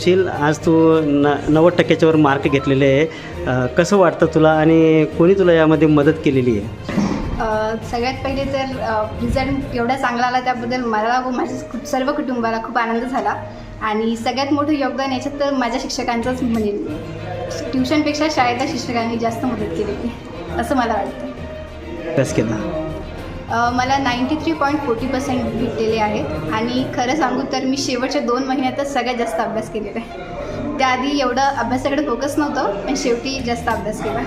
सांगशील आज तू न नव्वद टक्क्याच्यावर मार्क घेतलेले आहे. कसं वाटतं तुला आणि कोणी तुला यामध्ये मदत केलेली आहे? सगळ्यात पहिले तर रिझल्ट एवढा चांगला आला त्याबद्दल मला व माझ्या कु- सर्व कुटुंबाला खूप आनंद झाला. आणि सगळ्यात मोठं योगदान याच्यात तर माझ्या शिक्षकांचंच म्हणेन ट्युशनपेक्षा शाळेतल्या शिक्षकांनी जास्त मदत केलेली. असं मला वाटतं. केला. मला ninety three point forty percent भेटलेले आहेत. आणि खरं सांगू तर मी शेवटच्या दोन महिन्यातच सगळ्यात जास्त अभ्यास केलेला आहे. त्याआधी एवढं अभ्यासाकडे फोकस नव्हतं पण शेवटी जास्त अभ्यास केला.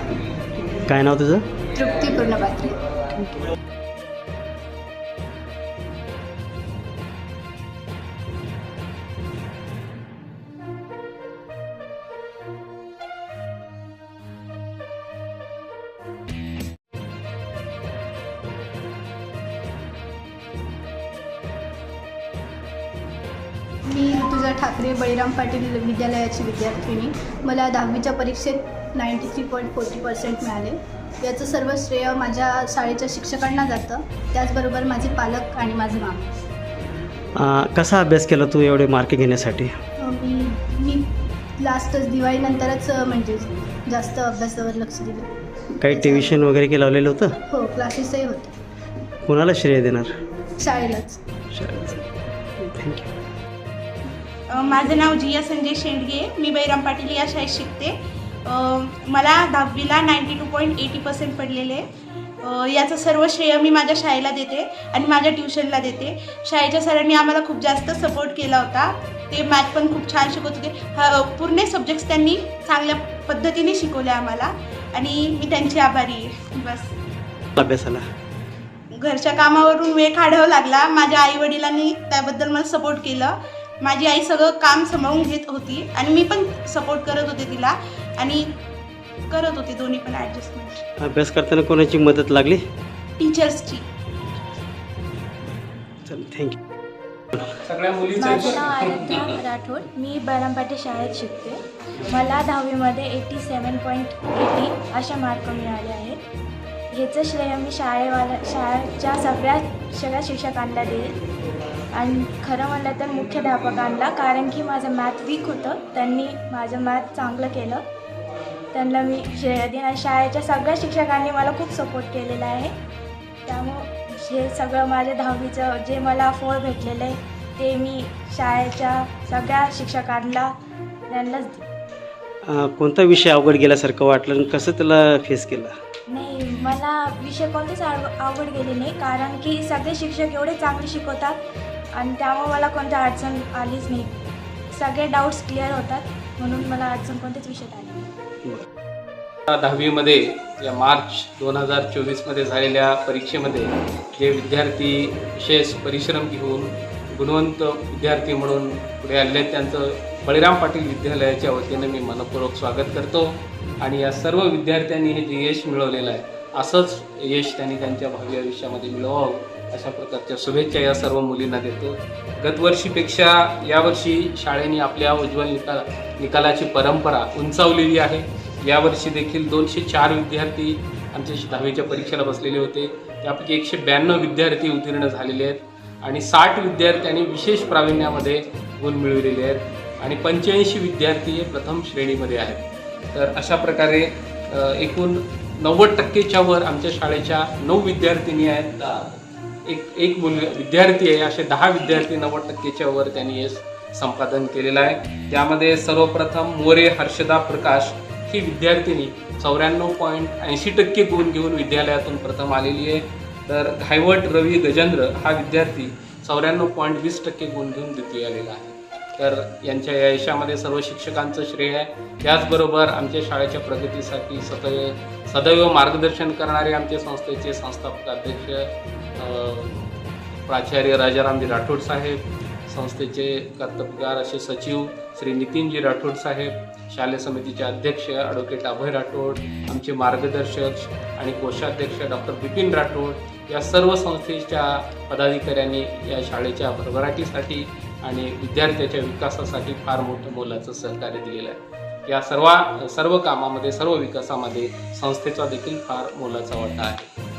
काय नाव तुझं? तृप्ती पूर्ण पात्री ठाकरे बळीराम पाटील विद्यालयाची विद्यार्थिनी मला दहावीच्या परीक्षेत ninety three point forty percent मिळाले. याचं सर्व श्रेय माझ्या शाळेच्या शिक्षकांना जातं. त्याचबरोबर माझे पालक आणि माझे मामा. कसा अभ्यास केला तू एवढे मार्क घेण्यासाठी? मी मी लास्टच दिवाळीनंतरच म्हणजे जास्त अभ्यासावर लक्ष दिलं. काही ट्युशन वगैरे के लावलेलं होतं? हो क्लासेसही होते. कोणाला श्रेय देणार? शाळेलाच. थँक्यू अ, माझं नाव जिया संजय शेंडगे मी बैराम पाटील या शाळेत शिकते. मला दहावीला ninety two point eighty percent पडलेले. याचं सर्व श्रेय मी माझ्या शाळेला देते आणि माझ्या ट्युशनला देते. शाळेच्या सरांनी आम्हाला खूप जास्त सपोर्ट केला होता. ते मॅथ पण खूप छान शिकवत होते. हा, पूर्ण सब्जेक्ट्स त्यांनी चांगल्या पद्धतीने शिकवले आम्हाला. आणि मी त्यांची आभारी आहे. बस. अभ्यासाला. घरच्या कामावरून वेळ काढावा लागला. माझ्या आई वडिलांनी त्याबद्दल मला सपोर्ट केलं. माझी आई सगळं काम सांभाळून घेत होती आणि मी पण सपोर्ट करत होते तिला आणि करत होते दोन्ही पण ॲडजस्टमेंट अभ्यास करताना कोणाची मदत लागली? टीचर्सची चल थँक्यू सगळ्या मुलीचं माझं नाव आराध्या राठोड. मी बरामपाटी शाळेत शिकते. मला दहावीमध्ये एटी सेवन पॉईंट एटी अशा मार्क मिळाले आहेत. ह्याचं श्रेय मी शाळेवाला शाळेच्या सगळ्या सगळ्या शिक्षकांना देईल. आणि खरं म्हणलं तर मुख्याध्यापकांना कारण की माझं मॅथ वीक होतं त्यांनी माझं मॅथ चांगलं केलं. त्यांना मी आणि शाळेच्या सगळ्या शिक्षकांनी मला खूप सपोर्ट केलेला आहे. त्यामुळं हे सगळं माझ्या दहावीचं जे मला फळ भेटलेलं आहे ते मी शाळेच्या सगळ्या शिक्षकांना त्यांनाच कोणता विषय अवघड गेल्यासारखं वाटलं आणि कसं त्याला फेस केलं? नाही मला विषय कोणतेच आव आवड गेली नाही कारण की सगळे शिक्षक एवढे चांगले शिकवतात आणि त्यामुळे मला कोणत्या अडचण आलीच नाही. सगळे डाऊट्स क्लिअर होतात म्हणून मला अडचण कोणत्याच विषयात आली नाही. दहावीमध्ये या मार्च दोन हजार चोवीसमध्ये झालेल्या परीक्षेमध्ये जे विद्यार्थी विशेष परिश्रम घेऊन गुणवंत विद्यार्थी म्हणून पुढे आले त्यांचं बळीराम पाटील विद्यालयाच्या वतीनं मी मनपूर्वक स्वागत करतो. आणि या सर्व विद्यार्थ्यांनी हे जे यश मिळवलेलं आहे असंच यश त्यांनी त्यांच्या भावी आयुष्यामध्ये मिळवावं. अशा प्रकारच्या शुभेच्छा या सर्व मुलींना देतो. गतवर्षीपेक्षा यावर्षी शाळेने आपल्या उज्ज्वल निकाल निकालाची परंपरा उंचावलेली आहे. यावर्षी देखील दोनशे चार विद्यार्थी आमच्या दहावीच्या परीक्षेला बसलेले होते. त्यापैकी एकशे ब्याण्णव विद्यार्थी उत्तीर्ण झालेले आहेत आणि साठ विद्यार्थ्यांनी विशेष प्रावीण्यामध्ये गुण मिळवलेले आहेत. आणि पंच्याऐंशी विद्यार्थी हे प्रथम श्रेणीमध्ये आहेत. तर अशा प्रकारे एकूण नव्वद टक्केच्या वर आमच्या शाळेच्या नऊ विद्यार्थिनी आहेत. एक एक मुल विद्यार्थी आहे असे दहा विद्यार्थी नव्वद टक्केच्या वर त्यांनी हे संपादन केलेलं आहे. त्यामध्ये सर्वप्रथम मोरे हर्षदा प्रकाश ही विद्यार्थिनी चौऱ्याण्णव पॉईंट ऐंशी टक्के गुण घेऊन विद्यालयातून प्रथम आलेली आहे. तर घायवट रवी गजेंद्र हा विद्यार्थी चौऱ्याण्णव पॉईंट वीस टक्के गुण घेऊन द्वितीय आलेला आहे. तर यांच्या या यशामध्ये सर्व शिक्षकांचं श्रेय आहे. त्याचबरोबर आमच्या शाळेच्या प्रगतीसाठी सदैव सदैव मार्गदर्शन करणारे आमच्या संस्थेचे संस्थापक अध्यक्ष प्राचार्य राजारामजी राठोड साहेब संस्थेचे कर्तबगार असे सचिव श्री नितीनजी राठोड साहेब शालेय समितीचे अध्यक्ष ॲडव्होकेट अभय राठोड आमचे मार्गदर्शक आणि कोषाध्यक्ष डॉक्टर बिपिन राठोड या सर्व संस्थेच्या पदाधिकाऱ्यांनी या शाळेच्या भरभराटीसाठी आणि विद्यार्थ्याच्या विकासासाठी फार मोठं मोलाचं सहकार्य दिलेलं आहे. या सर्व सर्व कामामध्ये सर्व विकासामध्ये संस्थेचा देखील फार मोलाचा वाटा आहे.